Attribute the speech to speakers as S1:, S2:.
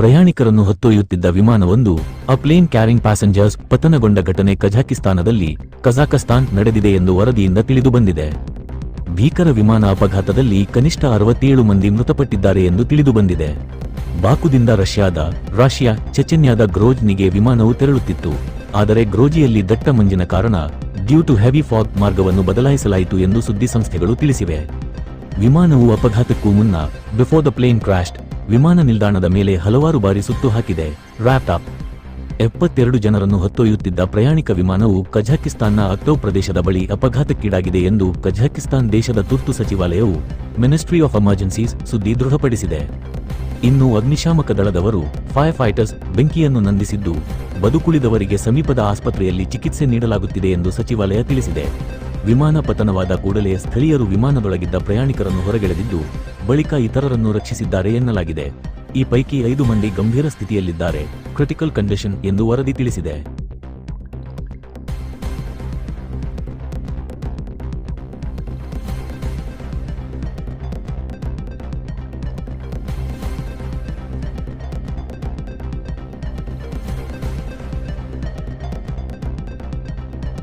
S1: ಪ್ರಯಾಣಿಕರನ್ನು ಹೊತ್ತೊಯ್ಯುತ್ತಿದ್ದ ವಿಮಾನವೊಂದು ಅ ಪ್ಲೇನ್ ಕ್ಯಾರಿಂಗ್ ಪ್ಯಾಸೆಂಜರ್ಸ್ ಪತನಗೊಂಡ ಘಟನೆ ಕಜಾಕಿಸ್ತಾನದಲ್ಲಿ ಕಜಾಕಸ್ತಾನ್ ನಡೆದಿದೆ ಎಂದು ವರದಿಯಿಂದ ತಿಳಿದುಬಂದಿದೆ ಭೀಕರ ವಿಮಾನ ಅಪಘಾತದಲ್ಲಿ ಕನಿಷ್ಠ ಅರವತ್ತೇಳು ಮಂದಿ ಮೃತಪಟ್ಟಿದ್ದಾರೆ ಎಂದು ತಿಳಿದುಬಂದಿದೆ ಬಾಕುದಿಂದ ರಷ್ಯಾದ ರಾಶಿಯಾ ಚೆಚೆನ್ಯಾದ ಗ್ರೋಜ್ನಿಗೆ ವಿಮಾನವು ತೆರಳುತ್ತಿತ್ತು. ಆದರೆ ಗ್ರೋಜಿಯಲ್ಲಿ ದಟ್ಟ ಮಂಜಿನ ಕಾರಣ, ಡ್ಯೂ ಟು ಹೆವಿ ಫಾಗ್ ಮಾರ್ಗವನ್ನು ಬದಲಾಯಿಸಲಾಯಿತು ಎಂದು ಸುದ್ದಿಸಂಸ್ಥೆಗಳು ತಿಳಿಸಿವೆ. ವಿಮಾನವು ಅಪಘಾತಕ್ಕೂ ಮುನ್ನ, ಬಿಫೋರ್ ದ ಪ್ಲೇನ್ ಕ್ರಾಶ್ಡ್ ವಿಮಾನ ನಿಲ್ದಾಣದ ಮೇಲೆ ಹಲವಾರು ಬಾರಿ ಸುತ್ತು ಹಾಕಿದೆ. ರ್ಯಾಪ್ಟಾಪ್ ಎಪ್ಪತ್ತೆರಡು ಜನರನ್ನು ಹೊತ್ತೊಯ್ಯುತ್ತಿದ್ದ ಪ್ರಯಾಣಿಕ ವಿಮಾನವು ಕಜಾಕಿಸ್ತಾನ್ನ ಅಕ್ಟೋ ಪ್ರದೇಶದ ಬಳಿ ಅಪಘಾತಕ್ಕೀಡಾಗಿದೆ ಎಂದು ಕಜಾಕಿಸ್ತಾನ್ ದೇಶದ ತುರ್ತು ಸಚಿವಾಲಯವು ಮಿನಿಸ್ಟ್ರಿ ಆಫ್ ಎಮರ್ಜೆನ್ಸೀಸ್ ಸುದ್ದಿ ದೃಢಪಡಿಸಿದೆ. ಇನ್ನು ಅಗ್ನಿಶಾಮಕ ದಳದವರು ಫೈರ್ ಫೈಟರ್ಸ್ ಬೆಂಕಿಯನ್ನು ನಂದಿಸಿದ್ದು, ಬದುಕುಳಿದವರಿಗೆ ಸಮೀಪದ ಆಸ್ಪತ್ರೆಯಲ್ಲಿ ಚಿಕಿತ್ಸೆ ನೀಡಲಾಗುತ್ತಿದೆ ಎಂದು ಸಚಿವಾಲಯ ತಿಳಿಸಿದೆ. ವಿಮಾನ ಪತನವಾದ ಕೂಡಲೇ ಸ್ಥಳೀಯರು ವಿಮಾನದೊಳಗಿದ್ದ ಪ್ರಯಾಣಿಕರನ್ನು ಹೊರಗೆಳೆದಿದ್ದು ಬಳಿಕ ಇತರರನ್ನು ರಕ್ಷಿಸಿದ್ದಾರೆ ಎನ್ನಲಾಗಿದೆ. ಈ ಪೈಕಿ ಐದು ಮಂದಿ ಗಂಭೀರ ಸ್ಥಿತಿಯಲ್ಲಿದ್ದಾರೆ. ಕ್ರಿಟಿಕಲ್ ಕಂಡೀಷನ್ ಎಂದು ವರದಿ ತಿಳಿಸಿದೆ.